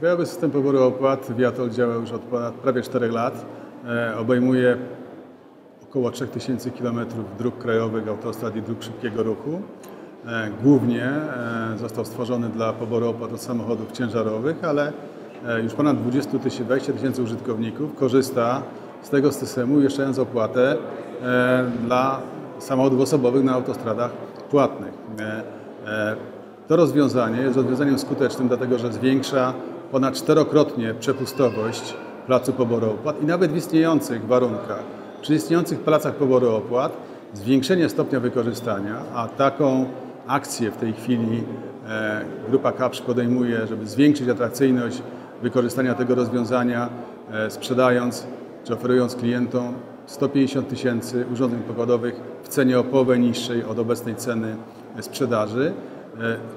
Krajowy system poboru opłat Viatol działa już od ponad prawie 4 lat. E, Obejmuje około 3000 km dróg krajowych, autostrad i dróg szybkiego ruchu. E, Głównie e, został stworzony dla poboru opłat od samochodów ciężarowych, ale już ponad 20 tysięcy, 20 tysięcy użytkowników korzysta z tego systemu, uiszczając opłatę dla samochodów osobowych na autostradach płatnych. To rozwiązanie jest rozwiązaniem skutecznym, dlatego że zwiększa ponad czterokrotnie przepustowość placu poboru opłat i nawet w istniejących warunkach, przy istniejących placach poboru opłat, zwiększenie stopnia wykorzystania, a taką akcję w tej chwili e, grupa Kapsz podejmuje, żeby zwiększyć atrakcyjność wykorzystania tego rozwiązania, e, sprzedając czy oferując klientom 150 tysięcy urządzeń pokładowych w cenie o połowę niższej od obecnej ceny sprzedaży,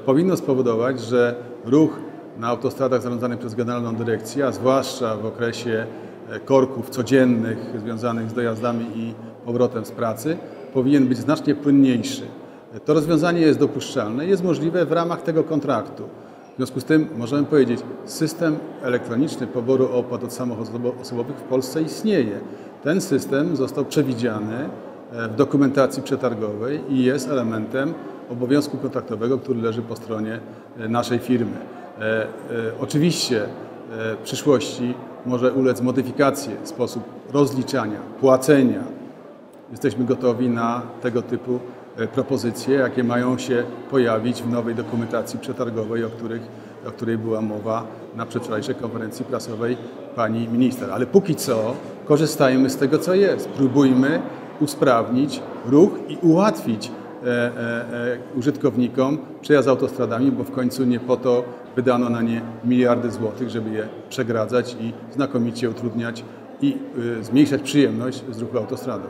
powinno spowodować, że ruch na autostradach zarządzanych przez Generalną Dyrekcję, a zwłaszcza w okresie e, korków codziennych związanych z dojazdami i powrotem z pracy, powinien być znacznie płynniejszy. E, To rozwiązanie jest dopuszczalne jest możliwe w ramach tego kontraktu. W związku z tym możemy powiedzieć, system elektroniczny poboru opłat od samochodów osobowych w Polsce istnieje. Ten system został przewidziany e, w dokumentacji przetargowej i jest elementem obowiązku kontraktowego, który leży po stronie e, naszej firmy. E, e, Oczywiście w przyszłości może ulec modyfikacji sposób rozliczania, płacenia. Jesteśmy gotowi na tego typu propozycje, jakie mają się pojawić w nowej dokumentacji przetargowej, o, których, o której była mowa na przedwczorajszej konferencji prasowej pani minister. Ale póki co korzystajmy z tego, co jest. Próbujmy usprawnić ruch i ułatwić użytkownikom przejazd autostradami, bo w końcu nie po to wydano na nie miliardy złotych, żeby je przegradzać i znakomicie utrudniać i y, zmniejszać przyjemność z ruchu autostradą.